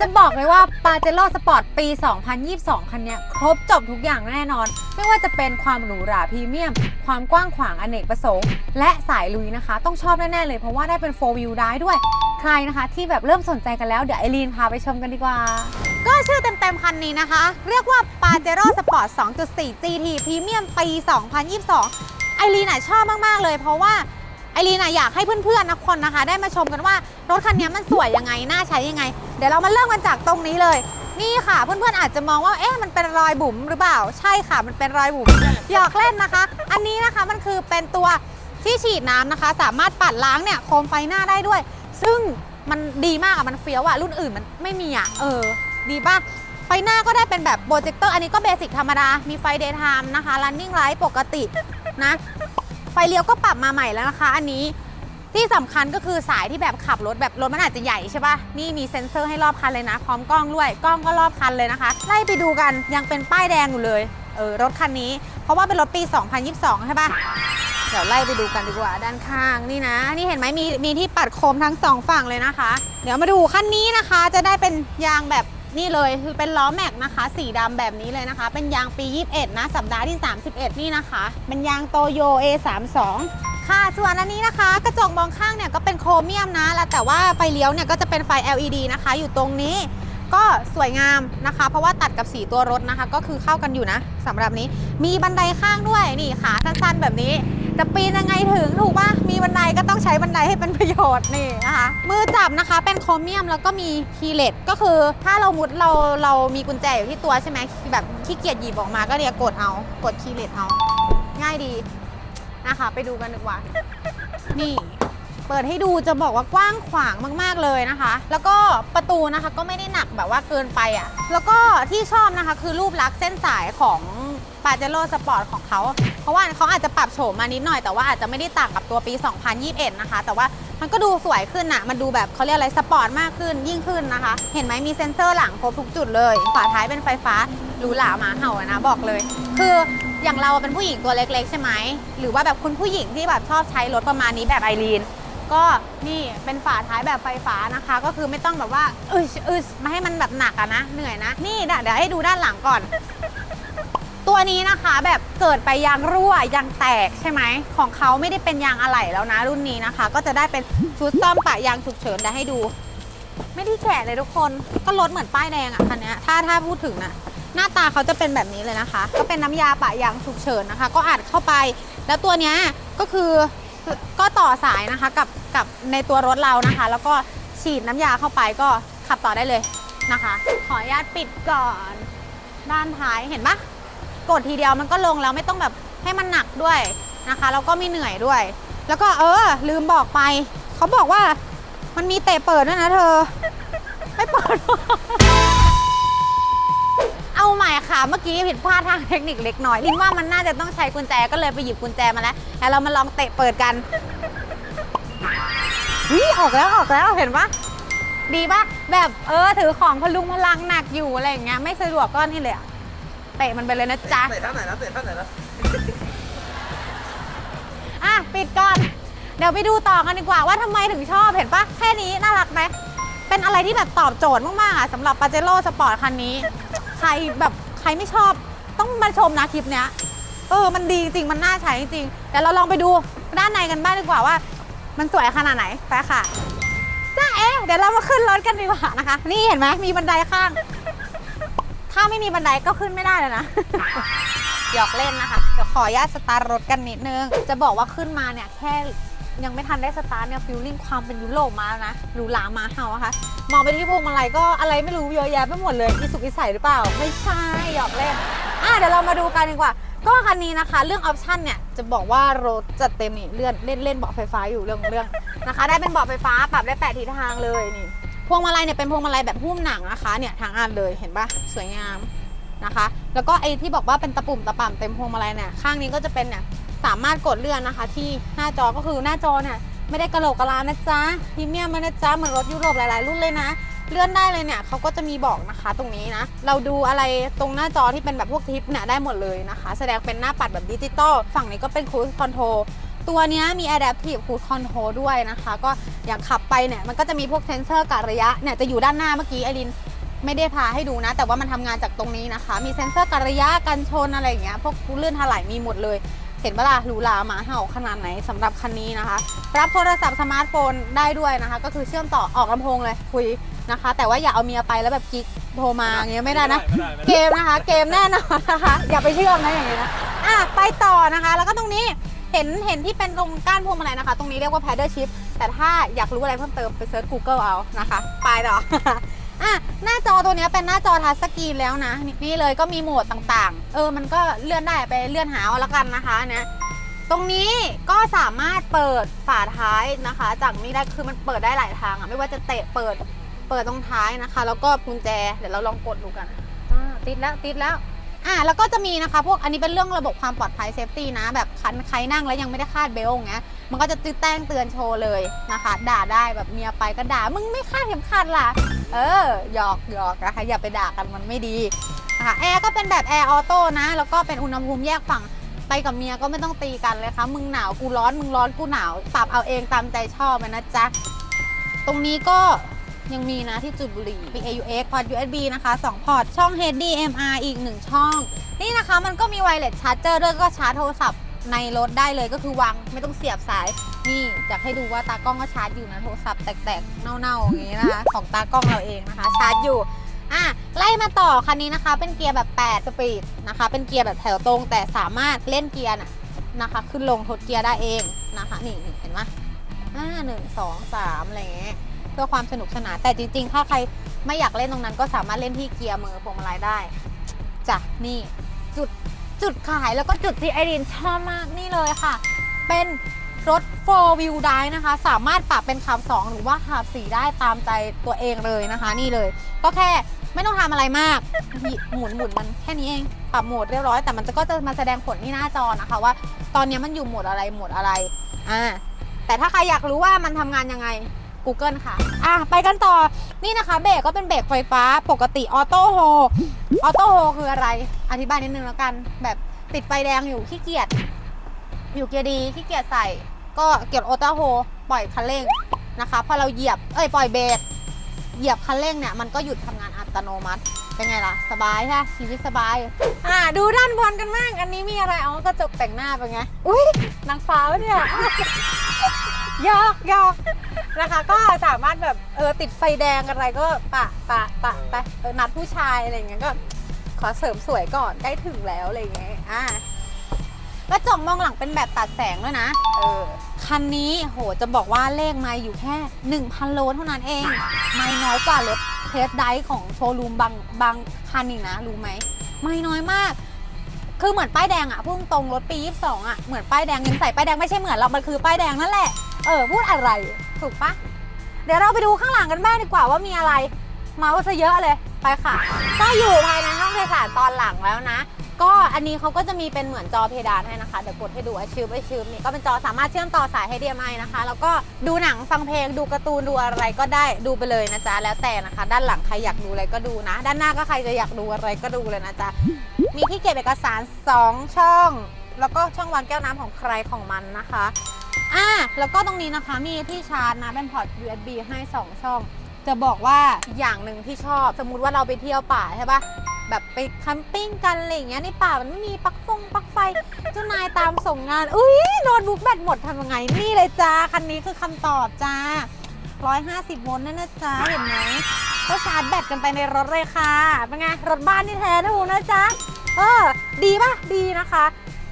จะบอกเลยว่าปาเจโร่สปอร์ตปี 2022 คันนี้ครบจบทุกอย่างแน่นอน ไม่ว่าจะเป็นความหรูหราพรีเมียม ความกว้างขวางอเนกประสงค์ และสายลุยนะคะ ต้องชอบแน่ๆเลยเพราะว่าได้เป็น 4 wheel drive ด้วย ใครนะคะ ที่แบบเริ่มสนใจกันแล้ว เดี๋ยวไอรีนพาไปชมกันดีกว่า ก็ชื่อเต็มๆคันนี้นะคะ เรียกว่า Pajero Sport 2.4 GT Premium ปี 2022 ไอรีนน่ะชอบมากๆเลยเพราะว่า ไอรีนะอยากให้เพื่อนๆนะคนนะคะ ได้มาชมกันว่ารถคันนี้มันสวยยังไงน่าใช้ยังไง เดี๋ยวเรามาเริ่มกันจากตรงนี้เลย นี่ค่ะเพื่อนๆอาจจะมองว่าเอ๊ะมันเป็นรอยบุ๋มหรือเปล่า ใช่ค่ะมันเป็นรอยบุ๋มหยอกเล่นนะคะ อันนี้นะคะมันคือเป็นตัวที่ฉีดน้ำนะคะ สามารถปัดล้างเนี่ยโคมไฟหน้าได้ด้วย ซึ่งมันดีมากอะมันเฟี้ยวอะรุ่นอื่นมันไม่มีอะเออ ดีป่ะไฟหน้าก็ได้เป็นแบบโปรเจคเตอร์อันนี้ก็เบสิกธรรมดา มีไฟเดย์ไทม์นะคะ running light ปกตินะ ไฟเลี้ยวก็ปรับมาใหม่แล้วนะคะ อันนี้ที่สำคัญก็คือสายที่แบบขับรถแบบรถมันอาจจะใหญ่ใช่ปะนี่มีเซ็นเซอร์ให้รอบคันเลยนะ พร้อมกล้องด้วย กล้องก็รอบคันเลยนะคะ ไล่ไปดูกันยังเป็นป้ายแดงอยู่เลย เออรถคันนี้ เพราะว่าเป็นรถปี 2022 ใช่ปะเดี๋ยวไล่ไปดูกันดีกว่าด้านข้างนี่นะ นี่เห็นไหมมีมีที่ปัดโคมทั้งสองฝั่งเลยนะคะ เดี๋ยวมาดูคันนี้นะคะ จะได้เป็นยางแบบ นี่เลยคือเป็นล้อแม็กนะคะ สีดำแบบนี้เลยนะคะ เป็นยางปี 21 นะ สัปดาห์ที่ 31 นี่นะคะ เป็นยางโตโย A32 ค่ะส่วนอันนี้นะคะ กระจกมองข้างเนี่ยก็เป็นโครเมียมนะ แล้วแต่ว่าไฟเลี้ยวเนี่ยก็จะเป็นไฟ LED นะคะ อยู่ตรงนี้ก็สวยงามนะคะ เพราะว่าตัดกับสีตัวรถนะคะ ก็คือเข้ากันอยู่นะสำหรับนี้มีบันไดข้างด้วยนี่ขาสั้นๆแบบนี้ จะปีนยังไงถึงถูกปะมีบันไดก็ต้องใช้บันไดให้เป็นประโยชน์นี่นะคะมือจับนะคะเป็นโครเมียมแล้วก็มีคีเลสก็คือถ้าเรามุดเราเรามีกุญแจอยู่ที่ตัวใช่ไหมแบบขี้เกียจหยิบออกมาก็เนี่ยกดเอากดคีเลสเอาง่ายดีนะคะ ไปดูกันดีกว่า นี่เปิดให้ดูจะบอกว่ากว้างขวางมาก ๆ เลยนะคะ แล้วก็ประตูนะคะก็ไม่ได้หนักแบบว่าเกินไปอะ่ะ แล้วก็ที่ชอบนะคะคือรูปลักษณ์เส้นสายของ ปาเจโร่สปอร์ตของเขา เพราะว่าเขาอาจจะปรับโฉมมานิดหน่อยแต่ว่าอาจจะไม่ได้ต่างกับตัวปี 2021 นะคะ แต่ว่ามันก็ดูสวยขึ้นอะมันดูแบบเขาเรียกอะไรสปอร์ตมากขึ้นยิ่งขึ้นนะคะ เห็นไหมมีเซ็นเซอร์หลังครบทุกจุดเลยฝาท้ายเป็นไฟฟ้าหรูหราหมาเห่าอะนะบอกเลย คืออย่างเราเป็นผู้หญิงตัวเล็ก ๆ ใช่ไหมหรือว่าแบบคุณผู้หญิงที่แบบชอบใช้รถประมาณนี้แบบไอรีนก็นี่เป็นฝาท้ายแบบไฟฟ้านะคะ ก็คือไม่ต้องแบบว่าอึชอึชมาให้มันแบบหนักอะนะเหนื่อยนะ นี่เดี๋ยวให้ดูด้านหลังก่อน ตัวนี้นะคะแบบเกิดไปยางรั่วยางแตกใช่ไหมของเขาไม่ได้เป็นยางอะไหล่แล้วนะรุ่นนี้นะคะ ก็จะได้เป็นชุดซ่อมปะยางฉุกเฉินเดี๋ยวให้ดู ไม่ได้แกะเลยทุกคนก็รถเหมือนป้ายแดงอะคันนี้ถ้าถ้าพูดถึงนะหน้าตาเขาจะเป็นแบบนี้เลยนะคะ ก็เป็นน้ำยาปะยางฉุกเฉินนะคะ ก็อัดเข้าไป แล้วตัวนี้ก็คือก็ต่อสายนะคะกับกับในตัวรถเรานะคะ แล้วก็ฉีดน้ำยาเข้าไปก็ขับต่อได้เลยนะคะ ขออนุญาตปิดก่อน ด้านท้ายเห็นปะ กดทีเดียวมันก็ลงแล้วไม่ต้องแบบให้มันหนักด้วยนะคะแล้วก็ไม่เหนื่อยด้วย แล้วก็เออ ลืมบอกไปเขาบอกว่ามันมีเตะเปิดด้วยนะเธอ ไม่เปิด เอาใหม่ค่ะ เมื่อกี้ผิดพลาดทางเทคนิคเล็กน้อยลินว่ามันน่าจะต้องใช้กุญแจก็เลยไปหยิบกุญแจมาแล้วแล้วเรามาลองเตะเปิดกันวิออกแล้วออกแล้วเห็นปะดีปะแบบเออถือของพลุงพลังหนักอยู่อะไรอย่างเงี้ยไม่สะดวกก็นี่เลยอะ เตะมันไปเลยนะจ๊ะเตะท่าไหนนะเตะท่าไหนนะอะปิดก่อน เดี๋ยวไปดูต่อกันดีกว่าว่าทำไมถึงชอบเห็นปะแค่นี้น่ารักไหมเป็นอะไรที่แบบตอบโจทย์มากๆอะสำหรับปาเจโร่สปอร์ตคันนี้ ใครแบบใครไม่ชอบต้องมาชมนะคลิปเนี้ยเออมันดีจริงมันน่าใช้จริงเดี๋ยวเราลองไปดูด้านในกันบ้างดีกว่าว่า มันสวยขนาดไหนไปค่ะจ้าเอ๊ะเดี๋ยวเรามาขึ้นรถกันดีกว่านะคะ นี่เห็นไหมมีบันไดข้าง ถ้าไม่มีบันไดก็ขึ้นไม่ได้เลยนะ หยอกเล่นนะคะ เดี๋ยวขออนุญาตสตาร์ทรถกันนิดนึง จะบอกว่าขึ้นมาเนี่ยแค่ยังไม่ทันได้สตาร์ทเนี่ยฟิลลิ่งความเป็นยุโรปมาแล้วนะหรูหรามาเฮาอะค่ะมองไปที่พวงมาลัยก็อะไรไม่รู้เยอะแยะไปหมดเลยอีสุกอีใสหรือเปล่า ไม่ใช่หยอกเล่นอะเดี๋ยวเรามาดูกันดีกว่า ก็คันนี้นะคะ เรื่องออปชันเนี่ยจะบอกว่ารถจัดเต็มนี่เลื่อนเล่นเล่นเบาะไฟฟ้าอยู่เรื่องของเรื่องนะคะ ได้เป็นเบาะไฟฟ้าปรับได้แปดทิศทางเลยนี่ พวงมาลัยเนี่ยเป็นพวงมาลัยแบบหุ้มหนังนะคะเนี่ยทางอันเลยเห็นปะสวยงามนะคะ แล้วก็ไอ้ที่บอกว่าเป็นตะปุ่มตะป่ำเต็มพวงมาลัยเนี่ยข้างนี้ก็จะเป็นเนี่ยสามารถกดเลื่อนนะคะ ที่หน้าจอก็คือหน้าจอเนี่ยไม่ได้กระโหลกกระลานะจ๊ะพรีเมียมนะจ๊ะเหมือนรถยุโรปหลายๆรุ่นเลยนะเลื่อนได้เลยเนี่ยเขาก็จะมีบอกนะคะตรงนี้นะ เราดูอะไรตรงหน้าจอที่เป็นแบบพวกทิปเนี่ยได้หมดเลยนะคะ แสดงเป็นหน้าปัดแบบดิจิตอลฝั่งนี้ก็เป็นค u ู e คอนโทร ตัวเนี้ยมี Adaptive Cruise Control ด้วยนะคะ ก็อย่างขับไปเนี่ย มันก็จะมีพวกเซนเซอร์กะระยะเนี่ยจะอยู่ด้านหน้าเมื่อกี้ไอรินไม่ได้พาให้ดูนะ แต่ว่ามันทำงานจากตรงนี้นะคะ มีเซ็นเซอร์กันระยะกันชนอะไรอย่างเงี้ย พวกเลื่อนถลายมีหมดเลย เห็นปะล่ะหรูหราหมาเห่าขนาดไหนสำหรับคันนี้นะคะ รับโทรศัพท์สมาร์ทโฟนได้ด้วยนะคะ ก็คือเชื่อมต่อออกลำโพงเลยคุยนะคะ แต่ว่าอย่าเอาเมียไปแล้วแบบกิ๊กโทรมาอย่างเงี้ยไม่ได้นะไม่ได้ไม่เกได้มนะคะ เกมแน่นอนนะคะ อย่าไปเชื่อมนะอย่างนี้นะอะไปต่อนะคะ แล้วก็ตรงนี้ เห็นเห็นที่เป็นตรงก้านพวงมาลัยนะคะ ตรงนี้เรียกว่า paddle shift แต่ถ้าอยากรู้อะไรเพิ่มเติมไปเซิร์ช Google เอานะคะ ไปต่ออะหน้าจอตัวนี้เป็นหน้าจอทัชสกรีนแล้วนะนี่นี่เลยก็มีโหมดต่างๆ เออมันก็เลื่อนได้ไปเลื่อนหาเอาละกันนะคะเนี่ยตรงนี้ก็สามารถเปิดฝาท้ายนะคะ จากนี้ได้คือมันเปิดได้หลายทางอะไม่ว่าจะเตะเปิดเปิดตรงท้ายนะคะ แล้วก็กุญแจเดี๋ยวเราลองกดดูกันติดแล้วติดแล้ว อ่าแล้วก็จะมีนะคะพวกอันนี้เป็นเรื่องระบบความปลอดภัยเซฟตี้นะ แบบคันใครนั่งแล้วยังไม่ได้คาดเบลต์อย่างเงี้ยมันก็จะติดแต้งเตือนโชว์เลยนะคะ ด่าได้แบบเมียไปก็ด่ามึงไม่คาดเข็มขัดล่ะ เออหยอกหยอกนะคะอย่าไปด่ากันมันไม่ดีนะคะแอร์ก็เป็นแบบแอร์ออโต้นะ แล้วก็เป็นอุณหภูมิแยกฝั่งไปกับเมียก็ไม่ต้องตีกันเลยค่ะมึงหนาวกูร้อนมึงร้อนกูหนาวปรับเอาเองตามใจชอบนะจ๊ะตรงนี้ก็ ยังมีนะที่จุดบุหรี่มี AUX พอร์ต USB นะคะ 2 พอร์ต ช่อง HDMI อีก 1 ช่อง นี่นะคะมันก็มีไวเลสชาร์จเจอร์ด้วยก็ชาร์จโทรศัพท์ในรถได้เลยก็คือวางไม่ต้องเสียบสาย นี่อยากให้ดูว่าตากล้องก็ชาร์จอยู่นะโทรศัพท์แตกๆ เน่าๆอย่างนี้นะคะ ของตากล้องเราเองนะคะ ชาร์จอยู่อะไล่มาต่อคันนี้นะคะ เป็นเกียร์แบบ 8 สปีดนะคะ เป็นเกียร์แบบแถวตรง แต่สามารถเล่นเกียร์น่ะนะคะ ขึ้นลงทดเกียร์ได้เองนะคะ นี่นี่เห็นไหมอ่าหนึ่งสองสามอะไรอย่างเงี้ย เพื่อความสนุกสนานแต่จริง ๆ ถ้าใครไม่อยากเล่นตรงนั้นก็สามารถเล่นที่เกียร์มือพวงมาลัยได้จ้ะนี่จุดจุดขายแล้วก็จุดที่ไอรินชอบมากนี่เลยค่ะ เป็นรถ 4 wheel drive นะคะ สามารถปรับเป็นขับ 2 หรือว่าขับ 4 ได้ตามใจตัวเองเลยนะคะ นี่เลย ก็แค่ไม่ต้องทำอะไรมาก หมุนหมุนมันแค่นี้เอง ปรับโหมดเรียบร้อย แต่มันจะก็จะมาแสดงผลที่หน้าจอนะคะ ว่าตอนนี้มันอยู่โหมดอะไรโหมดอะไร อ่า แต่ถ้าใครอยากรู้ว่ามันทำงานยังไง Google ค่ะ อะ ไปกันต่อ นี่นะคะเบรกก็เป็นเบรกไฟฟ้าปกติออโต้โฮออโต้โฮคืออะไร อธิบายนิดนึงแล้วกัน แบบติดไฟแดงอยู่ขี้เกียจ อยู่เกียร์ดีขี้เกียจใส่ ก็เกียร์ออโต้โฮปล่อยคันเร่งนะคะ พอเราเหยียบ เอ้ย ปล่อยเบรก เหยียบคันเร่งเนี่ย มันก็หยุดทำงานอัตโนมัติ เป็นไงล่ะ สบายใช่ไหมชีวิตสบาย อะดูด้านบนกันบ้าง อันนี้มีอะไร อ๋อ กระจกแต่งหน้าเป็นไง อุ้ยนางฟ้าเนี่ย ยอกยอกนะคะ ก็สามารถแบบเออติดไฟแดงอะไรก็ปะปะปะไปเออนัดผู้ชายอะไรอย่างเงี้ยก็ขอเสริมสวยก่อนใกล้ถึงแล้วอะไรอย่างเงี้ยอะกระจกมองหลังเป็นแบบตัดแสงด้วยนะ เออ คันนี้โหจะบอกว่าเลขไม่อยู่แค่ 1,000 โลเท่านั้นเอง ไม่น้อยกว่ารถเทสไดฟ์ของโชว์รูมบางบางคันอีกนะ รู้ไหม ไม่น้อยมาก คือเหมือนป้ายแดงอะพุ่งตรงรถปี 22อะเหมือนป้ายแดงยังใส่ป้ายแดงไม่ใช่เหมือนเรามันคือป้ายแดงนั่นแหละ เออพูดอะไร ถูกปะเดี๋ยวเราไปดูข้างหลังกันบ้างดีกว่าว่ามีอะไร เมาส์ซะเยอะเลยไปค่ะ ก็อยู่ภายในห้องโดยสารตอนหลังแล้วนะ ก็อันนี้เขาก็จะมีเป็นเหมือนจอเพดานให้นะคะ เดี๋ยวกดให้ดูไอชิวไอชิวนี่ก็เป็นจอสามารถเชื่อมต่อสาย HDMI นะคะ แล้วก็ดูหนังฟังเพลงดูการ์ตูนดูอะไรก็ได้ดูไปเลยนะจ๊ะแล้วแต่นะคะ ด้านหลังใครอยากดูอะไรก็ดูนะ ด้านหน้าก็ใครจะอยากดูอะไรก็ดูเลยนะจ๊ะมีที่เก็บเอกสาร 2 ช่อง แล้วก็ช่องวางแก้วน้ำของใครของมันนะคะ อะแล้วก็ตรงนี้นะคะมีที่ชาร์จนะเป็นพอร์ต USB ให้ 2 ช่อง จะบอกว่าอย่างหนึ่งที่ชอบ สมมุติว่าเราไปเที่ยวป่าใช่ปะแบบไปแคมปิ้งกันอะไรอย่างเงี้ยในป่ามันไม่มีปลั๊กฟงปลั๊กไฟเจ้านายตามส่งงาน อุ้ยโน้ตบุ๊กแบตหมดทำยังไง นี่เลยจ้า คันนี้คือคำตอบจ้า 150โวลต์นั่นนะจ๊ะเห็นไหมก็ชาร์จแบตกันไปในรถเลยค่ะ เป็นไง รถบ้านที่แท้ทูนะจ๊ะ เออ ดีป่ะ ดีนะคะ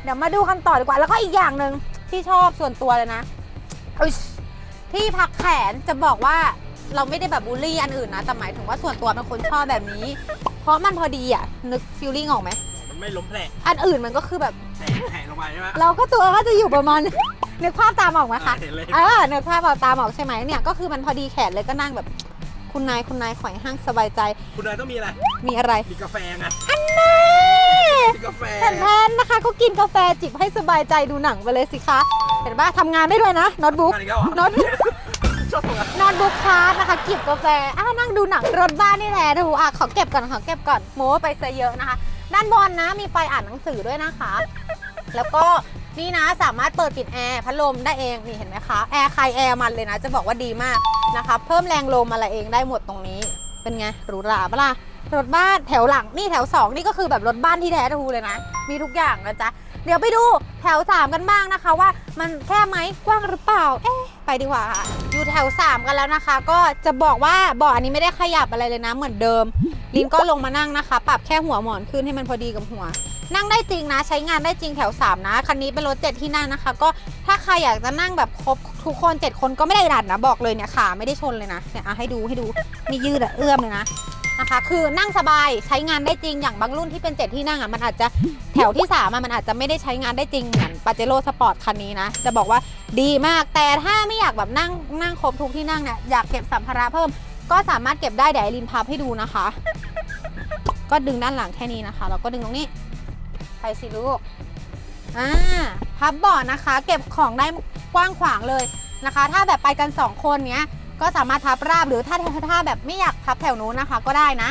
เดี๋ยวมาดูกันต่อดีกว่า แล้วก็อีกอย่างหนึ่ง ที่ชอบส่วนตัวเลยนะอุ๊ยที่พักแขนจะบอกว่าเราไม่ได้แบบบูลลี่อันอื่นนะ แต่หมายถึงว่าส่วนตัวเป็นคนชอบแบบนี้ เพราะมันพอดีอะ นึกฟีลลิ่งออกไหม มันไม่ล้มแผลอันอื่นมันก็คือแบบแผลแผลลงไปใช่ไหม เราก็ตัวก็จะอยู่ประมาณ นึกภาพตามออกไหมคะเห็นเลย เออนึกภาพเอาตามออกใช่ไหมเนี่ยก็คือมันพอดีแขนเลยก็นั่งแบบ คุณนายคุณนายขอยห้างสบายใจ คุณนายต้องมีอะไร มีอะไร มีกาแฟไงอันนี้มีกาแฟแทนๆนะคะก็กินกาแฟจิบให้สบายใจดูหนังไปเลยสิคะ เห็นปะทำงานได้ด้วยนะโน้ตบุ๊กงานอีกแล้วเหรอโน้ตบุ๊กชอบทำงานโน้ตบุ๊กชาร์จนะคะจิบกาแฟอะนั่งดูหนังรถบ้านนี่แหละดูอะขอเก็บก่อนขอเก็บก่อนโม้ไปซะเยอะนะคะ ด้านบนนะมีไฟอ่านหนังสือด้วยนะคะ แล้วก็นี่นะสามารถเปิดปิดแอร์พัดลมได้เองนี่เห็นไหมคะแอร์ใครแอร์มันเลยนะ จะบอกว่าดีมาก นะคะ เพิ่มแรงลมอะไรเองได้หมดตรงนี้ เป็นไงหรูหราปะล่ะรถบ้านแถวหลังนี่แถวสองนี่ก็คือแบบรถบ้านที่แท้ทูเลยนะ มีทุกอย่างนะจ๊ะ เดี๋ยวไปดูแถว 3 กันบ้างนะคะว่ามันแค่ไหมกว้างหรือเปล่า เอ๊ะไปดีกว่าค่ะ อยู่แถว 3 กันแล้วนะคะ ก็จะบอกว่าเบาะอันนี้ไม่ได้ขยับอะไรเลยนะ เหมือนเดิมลินก็ลงมานั่งนะคะ ปรับแค่หัวหมอนขึ้นให้มันพอดีกับหัว นั่งได้จริงนะ ใช้งานได้จริงแถว 3 นะ คันนี้เป็นรถ7ที่นั่งนะคะ ก็ถ้าใครอยากจะนั่งแบบครบทุกคน 7 คนก็ไม่ได้ดัดนะ บอกเลยเนี่ยขาไม่ได้ชนเลยนะเนี่ยอะให้ดูให้ดูนี่ยืดอะเอื้อมเลยนะนะคะคือนั่งสบายใช้งานได้จริงอย่างบางรุ่นที่เป็น 7 ที่นั่งอะมันอาจจะแถวที่3อะมันอาจจะไม่ได้ใช้งานได้จริงเหมือนปาเจโร่สปอร์ตคันนี้นะ จะบอกว่าดีมากแต่ถ้าไม่อยากแบบนั่งนั่งครบทุกที่นั่งเนี่ยอยากเก็บสัมภาระเพิ่ม ก็สามารถเก็บได้เดี๋ยวไอรินพับให้ดูนะคะ ก็ดึงด้านหลังแค่นี้นะคะแล้วก็ดึงตรงนี้ ไปสิลูก อ่า พับเบาะนะคะ เก็บของได้กว้างขวางเลยนะคะ ถ้าแบบไปกัน 2 คนเนี้ย ก็สามารถพับราบหรือถ้าถ้าแบบไม่อยากพับแถวนู้นนะคะ ก็ได้นะ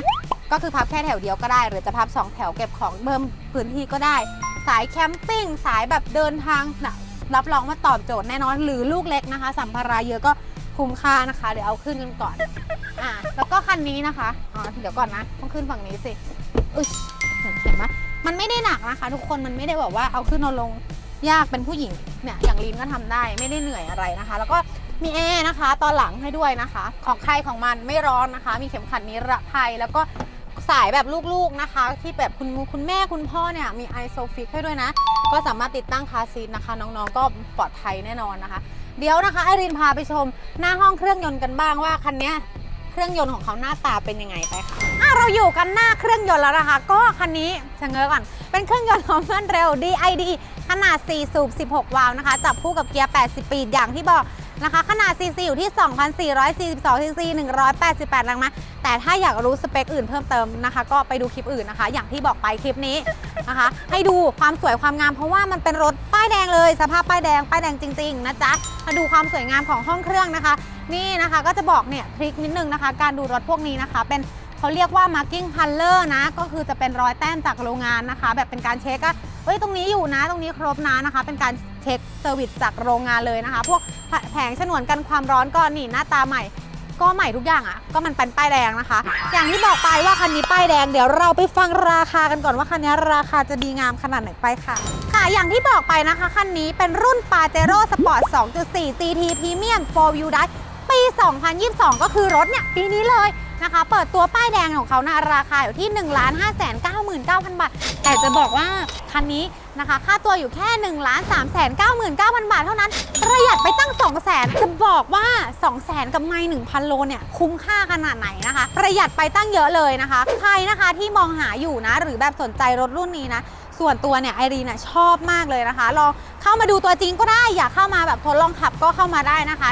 ก็คือพับแค่แถวเดียวก็ได้ หรือจะพับ 2 แถวเก็บของเพิ่มพื้นที่ก็ได้ สายแคมปิ้ง สายแบบเดินทางนะรับรองว่าตอบโจทย์แน่นอน หรือลูกเล็กนะคะ สัมภาระเยอะก็คุ้มค่านะคะ เดี๋ยวเอาขึ้นกันก่อน อ่า แล้วก็คันนี้นะคะ อ๋อ เดี๋ยวก่อนนะ ต้องขึ้นฝั่งนี้สิอึชเห็นเห็นไหม มันไม่ได้หนักนะคะ ทุกคนมันไม่ได้แบบว่าเอาขึ้นเอาลงยากเป็นผู้หญิงเนี่ยอย่างลินก็ทำได้ไม่ได้เหนื่อยอะไรนะคะ แล้วก็มีแอร์นะคะ ตอนหลังให้ด้วยนะคะ ของใครของมันไม่ร้อนนะคะ มีเข็มขัดนิรภัยแล้วก็สายแบบลูกๆนะคะ ที่แบบคุณคุณแม่คุณพ่อเนี่ยมีไอโซฟิกให้ด้วยนะ ก็สามารถติดตั้งคาซีทนะคะ น้องๆ ก็ปลอดภัยแน่นอนนะคะ เดี๋ยวนะคะไอรินพาไปชมหน้าห้องเครื่องยนต์กันบ้างว่าคันนี้ เครื่องยนต์ของเขาหน้าตาเป็นยังไงไปค่ะอะเราอยู่กันหน้าเครื่องยนต์แล้วนะคะ ก็คันนี้ชะเง้อก่อน เป็นเครื่องยนต์ของมันเร็ว DID ขนาด 4 สูบ 16 วาล์วนะคะ จับคู่กับเกียร์8สปีดอย่างที่บอกนะคะ ขนาด CC อยู่ที่ 2,442 cc 188 แรงม้าแต่ถ้าอยากรู้สเปคอื่นเพิ่มเติมนะคะ ก็ไปดูคลิปอื่นนะคะ อย่างที่บอกไปคลิปนี้นะคะ ให้ดูความสวยความงามเพราะว่ามันเป็นรถป้ายแดงเลย สภาพป้ายแดงป้ายแดงจริง ๆ นะจ๊ะ มาดูความสวยงามของห้องเครื่องนะคะ นี่นะคะก็จะบอกเนี่ยทริคนิดนึงนะคะ การดูรถพวกนี้นะคะ เป็นเขาเรียกว่า marking color นะ ก็คือจะเป็นรอยแต้มจากโรงงานนะคะ แบบเป็นการเช็คอะเฮ้ยตรงนี้อยู่นะตรงนี้ครบนะนะคะ เป็นการเช็คเซอร์วิสจากโรงงานเลยนะคะ พวกแผงฉนวนกันความร้อนก็นี่หน้าตาใหม่ ก็ใหม่ทุกอย่างอะ่ะ ก็มันเป็นป้ายแดงนะคะ อย่างที่บอกไปว่าคันนี้ป้ายแดงเดี๋ยวเราไปฟังราคากันก่อนว่าคันนี้ราคาจะดีงามขนาดไหนไปค่ะค่ะอย่างที่บอกไปนะคะคันนี้เป็นรุ่น p a j e r o Sport 2.4 GT Premium 4 Wheel Drive 2022 ก็คือรถเนี่ยปีนี้เลยนะคะ เปิดตัวป้ายแดงของเขานะราคาอยู่ที่ 1 5 9 9 0 0 0 บาท แต่จะบอกว่าคันนี้นะคะ ค่าตัวอยู่แค่ 1 3 9 9 0 0 0 บาทเท่านั้น ประหยัดไปตั้ง 2 0 0 0 0 0จะบอกว่า 2 0 0 0 0 0กับไม่1,000 โลเนี่ย คุ้มค่าขนาดไหนนะคะ ประหยัดไปตั้งเยอะเลยนะคะ ใครนะคะที่มองหาอยู่นะ หรือแบบสนใจรถรุ่นนี้นะ ส่วนตัวเนี่ยไอรีนะชอบมากเลยนะคะ ลองเข้ามาดูตัวจริงก็ได้ อยากเข้ามาแบบทดลองขับก็เข้ามาได้นะคะ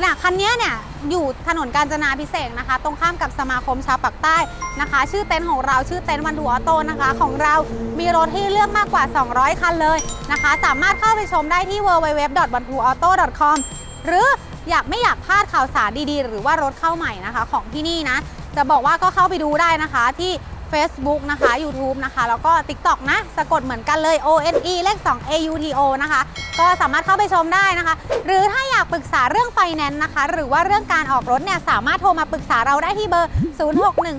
เนี่ยคันนี้เนี่ยอยู่ถนนกาญจนาพิเศษกนะคะ ตรงข้ามกับสมาคมชาวปากใต้นะคะ ชื่อเต็นท์ของเราชื่อเต็นท์วันทัวออโต้นะคะ ของเรามีรถให้เลือกมากกว่า 200 คันเลยนะคะ สามารถเข้าไปชมได้ที่ www.bantuauto.com หรืออยากไม่อยากพลาดข่าวสารดีๆ หรือว่ารถเข้าใหม่นะคะ ของที่นี่นะ จะบอกว่าก็เข้าไปดูได้นะคะที่ Facebook นะคะ YouTube นะคะ แล้วก็ TikTok นะ สะกดเหมือนกันเลย O N E เลข 2 A U T O นะคะ ก็สามารถเข้าไปชมได้นะคะ หรือถ้าอยากปรึกษาเรื่องไฟแนนซ์นะคะ หรือว่าเรื่องการออกรถเนี่ย สามารถโทรมาปรึกษาเราได้ที่เบอร์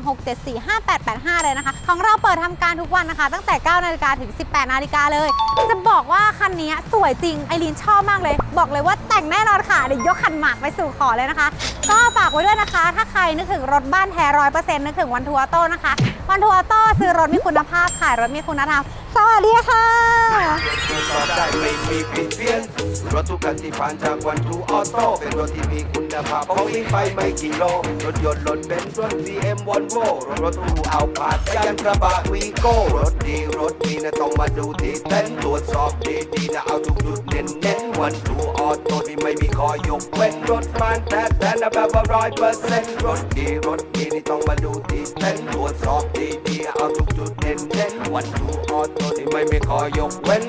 0616745885 เลยนะคะ ของเราเปิดทำการทุกวันนะคะ ตั้งแต่ 9 นาฬิกาถึง 18 นาฬิกาเลย จะบอกว่าคันนี้สวยจริง ไอรีนชอบมากเลย บอกเลยว่าแต่งแน่นอนค่ะ เดี๋ยวยกขันหมากไปสู่ขอเลยนะคะ ก็ฝากไว้ด้วยนะคะ ถ้าใครนึกถึงรถบ้านแท้ร้อยเปอร์เซ็นต์นึกถึงวันทัวร์โต้นะคะ วันทัวร์โต้ซื้อรถมีคุณภาพขายรถมีคุณธรรมสวัสดีค่ะตรวจสอบได้ไม่มีผิดเพี้ยนรถทุกคันที่ผ่านจากวันทูออโต้เป็นรถที่มีคุณภาพเพราะวิ่งไปไม่กี่โล รถยนต์รถเบนซ์รถ BM วอลโวรถรถตู้เอาผาดยันกระบะวีโก้รถดีรถดีนะต้องมาดูที่เต็นท์ตรวจสอบดีดีๆนะเอาทุกจุดเน้นเน้นๆวันทูออโต้ที่ไม่มีคอยกเว้นรถมันแต่แต่นะแบบว่าร้อยเปอร์เซ็นต์รถดีรถดีนี่ต้องมาดูที่เต็นท์ตรวจสอบดีดีๆเอาทุกจุดเน้นเน้นๆวันทูออโต้ที่ไม่มีขอยกเว้น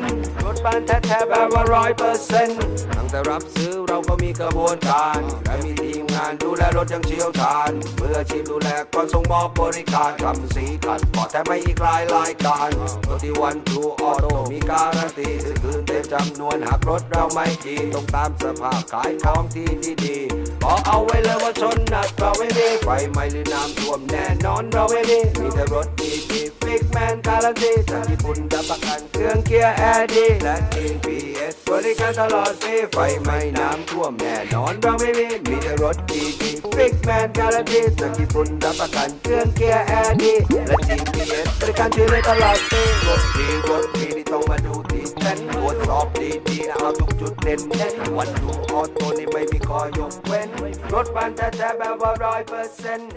รถบ้านแท้ๆแบบว่าร้อยเปอร์เซ็นต์ตั้งแต่รับซื้อเราก็มีกระบวนการ และมีทีมงานดูแลรถอยังเชี่ยวชาญเมื่อชีพดูแลก่อนส่งมอบบริการทำสีขัดพอแต่ไม่อีกลายรายการรถที่วันทูออโต้มีการันตีซื้อคืนเต็มจำนวนหากรถเราไม่ดีต้องตามสภาพขายของที่ดีบอกเอาไว้เลยว่าชนหนักเราไม่มีไฟไหม้หรือน้ำท่วมแน่นอนเราไม่มีมีแต่รถีฟิกแมนการันตีจากญี่ปุ่นรับประกันเครื่องเกียร์แอร์ดีและ GPS บริการตลอดฟรีไฟไหม้น้ำท่วมแน่นอนเราไม่มีมีแต่รถดีดีฟิกแมนการันตีจากญี่ปุ่นรับประกันเครื่องเกียร์แอร์ดีและ GPS บริการช่วยเหลือตลอดฟรีรถดีรถดีที่ต้องมาดูที่เต็นท์ตรวจสอบดีๆเอาทุกจุดเด่นเด่นวันดูออโต้นี่ไม่มีข้อยกเว้นรถบ้านแท้ๆแบบว่าร้อยเปอร์เซ็นต์